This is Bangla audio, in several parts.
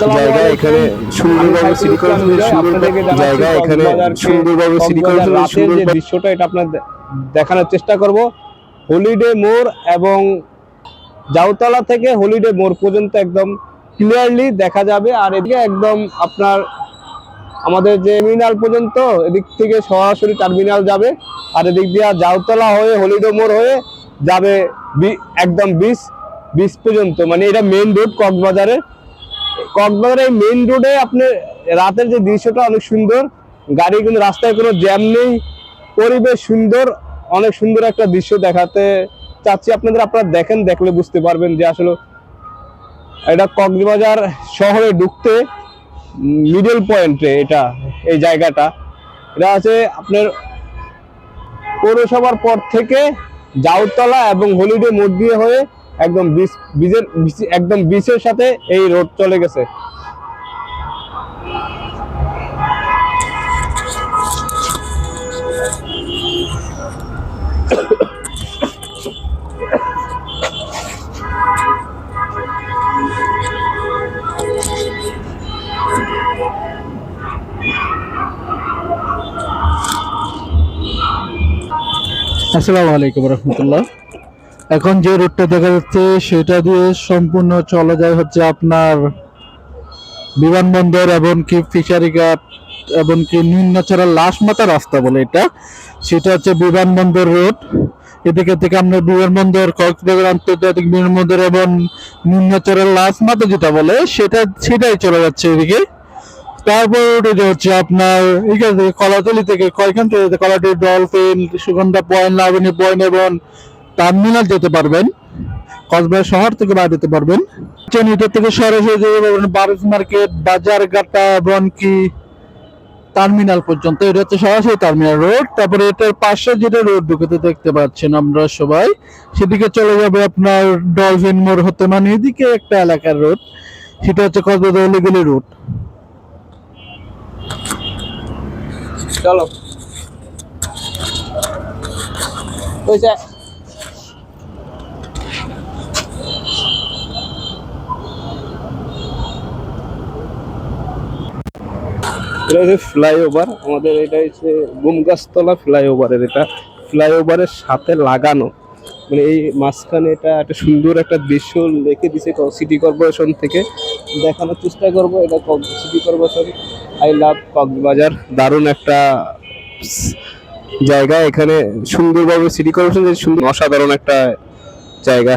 জায়গা এখানে সিটি সাইফুল কর্পোরেশনের সুন্দর জায়গা এখানে সিটি কর্পোরেশনের সুন্দর দৃশ্যটা এটা আপনার দেখানোর চেষ্টা করব। হলিডে মোড় এবং জাউতলা থেকে হলিডে মোড় পর্যন্ত একদম ক্লিয়ারলি দেখা যাবে। আর এদিকে একদম আপনার আমাদের যে টার্মিনাল পর্যন্ত এদিক থেকে সরাসরি টার্মিনাল যাবে। আর এদিক দিয়ে জাউতলা হয়ে হলিডে মোড় হয়ে যাবে একদম বিচ বিচ পর্যন্ত। মানে এটা মেইন রোড কক্সবাজারের। কক্সবাজারের মেইন রোডে আপনি রাতের যে দৃশ্যটা অনেক সুন্দর, গাড়ি কিন্তু রাস্তায় কোনো জ্যাম নেই, পরিবেশ সুন্দর, অনেক সুন্দর একটা দৃশ্য দেখাতে চাচ্ছি। আপনাদের আপনারা দেখেন, দেখলে বুঝতে পারবেন যে আসলে এটা কক্সবাজার শহরে ঢুকতে মিডল পয়েন্টে এটা, এই জায়গাটা। এটা আছে আপনার পৌরসভার পর থেকে জাউতলা এবং হলিডে মোড় দিয়ে হয়ে একদম বিচ বিচের একদম বিচের সাথে এই রোড চলে গেছে। আসসালামু আলাইকুম রহমতুল্লাহ। এখন যে রোডটা দেখা যাচ্ছে, সেটা দিয়ে সম্পূর্ণ চলে যায় হচ্ছে আপনার বিমানবন্দর এবং কি ফিশারি ঘাট এবং কি লাশ মাথা রাস্তা বলে এটা। সেটা হচ্ছে বিমানবন্দর রোড। এদিকে থেকে আপনার বিমানবন্দর, কক্সবাজার, আন্তর্জাতিক বিমানবন্দর এবং নিম্নচড়া লাশ মাথা যেটা বলে, সেটা, সেটাই চলে যাচ্ছে এদিকে। তারপর ওটা হচ্ছে আপনার এখান থেকে কলাতলি থেকে, কয়খান থেকে, Kolatoli dolphin, Sugandha point, Laboni point এবং টার্মিনাল যেতে পারবেন, কক্সবাজার শহর থেকে বাইরে যেতে পারবেন। এটা থেকে সরাসরি যেতে পারবেন বারুস মার্কেট, বাজার ঘাটা বনকি টার্মিনাল পর্যন্ত। এটা হচ্ছে সরাসরি টার্মিনাল রোড। তারপরে এটার পাশে যেটা রোড ঢুকতে দেখতে পাচ্ছেন আমরা সবাই। সেদিকে চলে যাবে আপনার ডলফিন মোড় হতে মানে এদিকে একটা এলাকার রোড, সেটা হচ্ছে কক্সবাজার অলিগলি রোড। চলো। এটা হচ্ছে ফ্লাইওভার আমাদের এটা হচ্ছে গুমগাছতলা ফ্লাইওভারের এটা। ফ্লাইওভারের সাথে লাগানো। মানে এই মাঝখানে এটা একটা সুন্দর একটা দৃশ্য রেখে দিছে সিটি কর্পোরেশন থেকে। দেখানোর চেষ্টা করব, এটা city corporation I love Cox's Bazar. দারুণ একটা জায়গা। এখানে সুন্দরভাবে সিটি কর্পোরেশন সুন্দর অসাধারণ একটা জায়গা।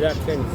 বিরাট টেনিস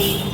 Beep.